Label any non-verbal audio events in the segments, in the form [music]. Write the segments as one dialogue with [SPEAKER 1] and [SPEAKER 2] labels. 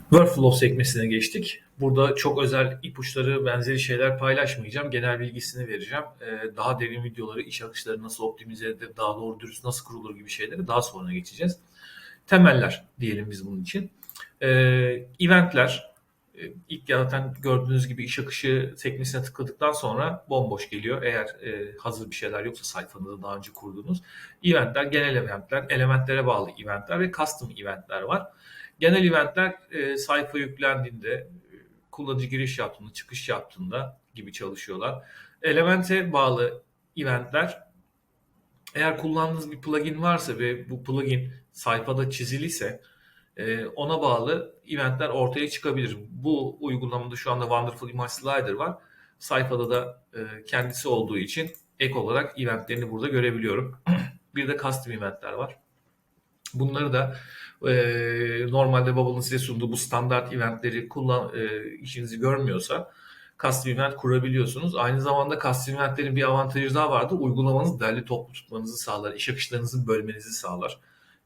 [SPEAKER 1] Workflow sekmesine geçtik. Burada çok özel ipuçları, benzeri şeyler paylaşmayacağım. Genel bilgisini vereceğim. Ee, Daha derin videoları, iş akışları nasıl optimize edilir, daha doğru dürüst nasıl kurulur gibi şeyleri daha sonra geçeceğiz. Temeller diyelim biz bunun için. Ee, Eventler, e, ilk zaten gördüğünüz gibi iş akışı sekmesine tıkladıktan sonra bomboş geliyor. Eğer e, hazır bir şeyler yoksa sayfanızda daha önce kurduğunuz. Eventler, genel eventler, elementlere bağlı eventler ve custom eventler var. Genel eventler e, sayfa yüklendiğinde, e, kullanıcı giriş yaptığında, çıkış yaptığında gibi çalışıyorlar. Elemente bağlı eventler eğer kullandığınız bir plugin varsa ve bu plugin sayfada çiziliyse e, ona bağlı eventler ortaya çıkabilir. Bu uygulamada şu anda Wonderful Image Slider var. Sayfada da e, kendisi olduğu için ek olarak eventlerini burada görebiliyorum. [clears throat] bir de custom eventler var. Bunları da e, normalde Bubble'ın size sunduğu bu standart eventleri kullan e, işinizi görmüyorsa custom event kurabiliyorsunuz. Aynı zamanda custom eventlerin bir avantajı daha vardı. Uygulamanızı derli toplu tutmanızı sağlar. iş akışlarınızı bölmenizi sağlar.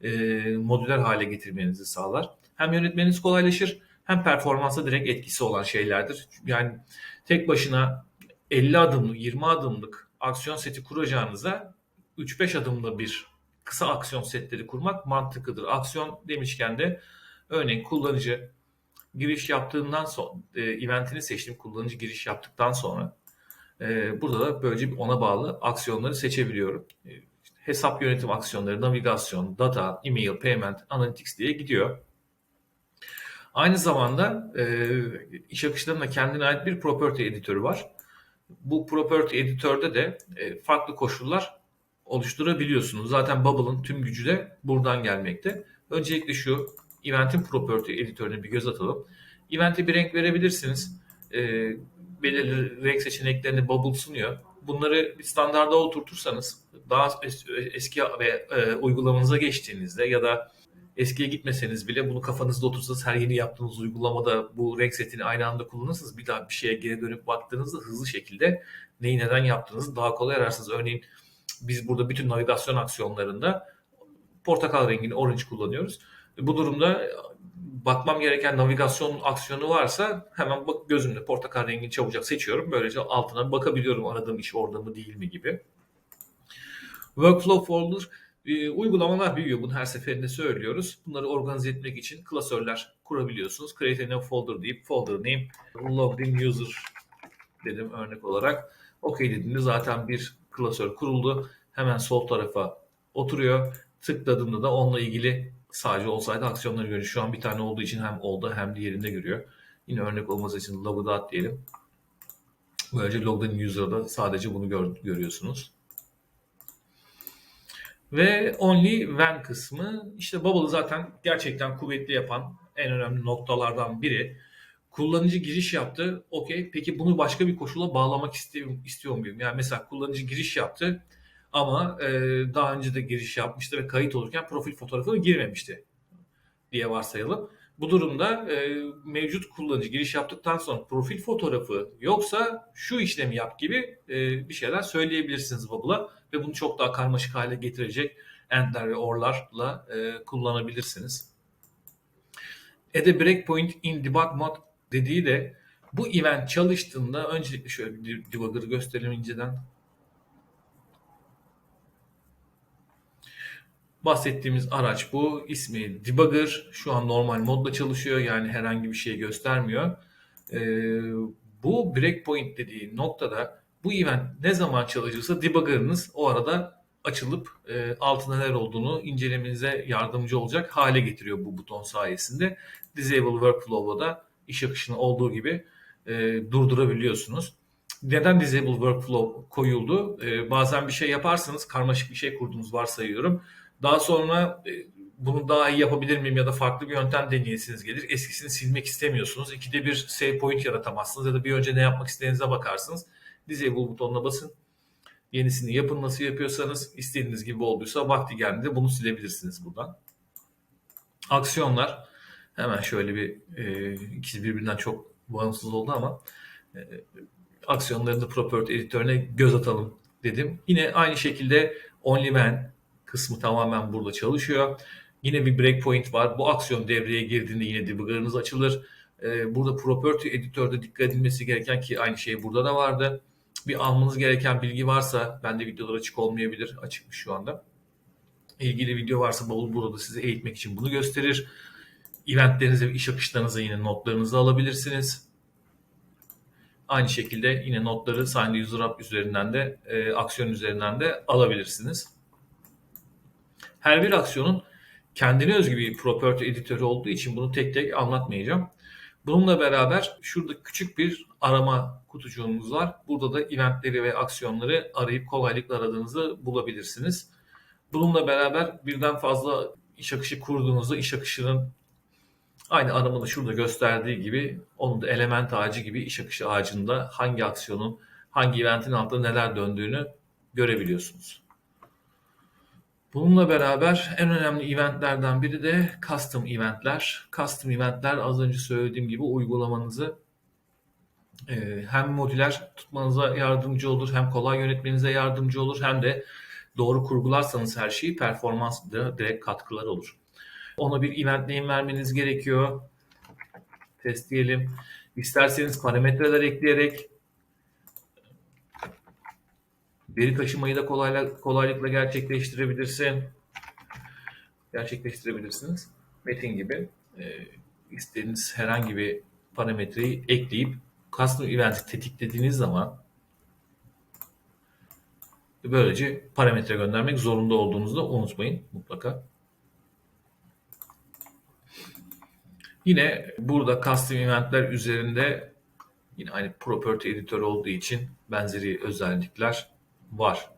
[SPEAKER 1] E, modüler hale getirmenizi sağlar. Hem yönetmeniz kolaylaşır hem performansa direkt etkisi olan şeylerdir. Yani tek başına 50 adımlık, 20 adımlık aksiyon seti kuracağınıza 3-5 adımda bir kısa aksiyon setleri kurmak mantıklıdır. Aksiyon demişken de örneğin kullanıcı giriş yaptığından sonra e, eventini seçtim kullanıcı giriş yaptıktan sonra e, burada da böylece ona bağlı aksiyonları seçebiliyorum. E, işte hesap yönetim aksiyonları, navigasyon, data, email, payment, analytics diye gidiyor. Aynı zamanda e, iş akışlarında kendine ait bir property editörü var. Bu property editörde de e, farklı koşullar oluşturabiliyorsunuz. Zaten Bubble'ın tüm gücü de buradan gelmekte. Öncelikle şu Event'in property editörüne bir göz atalım. Event'e bir renk verebilirsiniz. E, belirli renk seçeneklerini Bubble sunuyor. Bunları bir standarda oturtursanız daha es- eski ve e, uygulamanıza geçtiğinizde ya da eskiye gitmeseniz bile bunu kafanızda otursanız her yeni yaptığınız uygulamada bu renk setini aynı anda kullanırsanız bir daha bir şeye geri dönüp baktığınızda hızlı şekilde neyi neden yaptığınızı daha kolay ararsınız. Örneğin biz burada bütün navigasyon aksiyonlarında portakal rengini orange kullanıyoruz. Bu durumda bakmam gereken navigasyon aksiyonu varsa hemen bak gözümde portakal rengini çabucak seçiyorum. Böylece altına bakabiliyorum aradığım iş orada mı değil mi gibi. Workflow folder e, uygulamalar büyüyor. Bunu her seferinde söylüyoruz. Bunları organize etmek için klasörler kurabiliyorsunuz. Create a new folder deyip folder name logged user dedim örnek olarak. OK dediğimde zaten bir klasör kuruldu. Hemen sol tarafa oturuyor. Tıkladığımda da onunla ilgili sadece olsaydı aksiyonları görüyor. Şu an bir tane olduğu için hem oldu hem diğerinde görüyor. Yine örnek olması için log'u da diyelim. Böylece logged in user'da sadece bunu gör, görüyorsunuz. Ve only when kısmı işte Bubble'ı zaten gerçekten kuvvetli yapan en önemli noktalardan biri. Kullanıcı giriş yaptı. Okey. Peki bunu başka bir koşula bağlamak istiyor, istiyor muyum? Yani mesela kullanıcı giriş yaptı ama e, daha önce de giriş yapmıştı ve kayıt olurken profil fotoğrafı girmemişti diye varsayalım. Bu durumda e, mevcut kullanıcı giriş yaptıktan sonra profil fotoğrafı yoksa şu işlemi yap gibi e, bir şeyler söyleyebilirsiniz Bubble'a ve bunu çok daha karmaşık hale getirecek and'ler ve or'larla e, kullanabilirsiniz. Add a breakpoint in debug mode dediği de bu event çalıştığında öncelikle şöyle bir debugger'ı gösterelim inceden. Bahsettiğimiz araç bu. İsmi Debugger. Şu an normal modda çalışıyor. Yani herhangi bir şey göstermiyor. Ee, bu breakpoint dediği noktada bu event ne zaman çalışırsa debugger'ınız o arada açılıp e, altında neler olduğunu incelemenize yardımcı olacak hale getiriyor bu buton sayesinde. Disable Workflow'la da iş akışını olduğu gibi e, durdurabiliyorsunuz. Neden Disable Workflow koyuldu? E, bazen bir şey yaparsınız, karmaşık bir şey kurdunuz varsayıyorum. Daha sonra e, bunu daha iyi yapabilir miyim ya da farklı bir yöntem deneyesiniz gelir. Eskisini silmek istemiyorsunuz. İkide bir save point yaratamazsınız ya da bir önce ne yapmak istediğinize bakarsınız. Disable butonuna basın. Yenisini yapın nasıl yapıyorsanız istediğiniz gibi olduysa vakti geldiğinde bunu silebilirsiniz buradan. Aksiyonlar hemen şöyle bir e, ikisi birbirinden çok bağımsız oldu ama e, aksiyonların da property editörüne göz atalım dedim. Yine aynı şekilde only when kısmı tamamen burada çalışıyor. Yine bir breakpoint var. Bu aksiyon devreye girdiğinde yine debugger'ınız açılır. Ee, burada property editörde dikkat edilmesi gereken ki aynı şey burada da vardı. Bir almanız gereken bilgi varsa, bende videolar açık olmayabilir, açıkmış şu anda. İlgili video varsa bavul burada sizi eğitmek için bunu gösterir. Eventlerinize ve iş akışlarınıza yine notlarınızı alabilirsiniz. Aynı şekilde yine notları Signed User App üzerinden de, e, aksiyon üzerinden de alabilirsiniz. Her bir aksiyonun kendine özgü bir property editörü olduğu için bunu tek tek anlatmayacağım. Bununla beraber şurada küçük bir arama kutucuğumuz var. Burada da eventleri ve aksiyonları arayıp kolaylıkla aradığınızı bulabilirsiniz. Bununla beraber birden fazla iş akışı kurduğunuzda iş akışının aynı aramanın şurada gösterdiği gibi onun da element ağacı gibi iş akışı ağacında hangi aksiyonun hangi eventin altında neler döndüğünü görebiliyorsunuz. Bununla beraber en önemli eventlerden biri de custom eventler. Custom eventler az önce söylediğim gibi uygulamanızı e, hem modüler tutmanıza yardımcı olur, hem kolay yönetmenize yardımcı olur, hem de doğru kurgularsanız her şeyi performansda direkt katkılar olur. Ona bir event name vermeniz gerekiyor. Test diyelim. İsterseniz parametreler ekleyerek veri taşımayı da kolayla, kolaylıkla gerçekleştirebilirsin. Gerçekleştirebilirsiniz. Metin gibi e, istediğiniz herhangi bir parametreyi ekleyip custom event'i tetiklediğiniz zaman böylece parametre göndermek zorunda olduğunuzu da unutmayın mutlaka. Yine burada custom eventler üzerinde yine aynı property editör olduğu için benzeri özellikler var.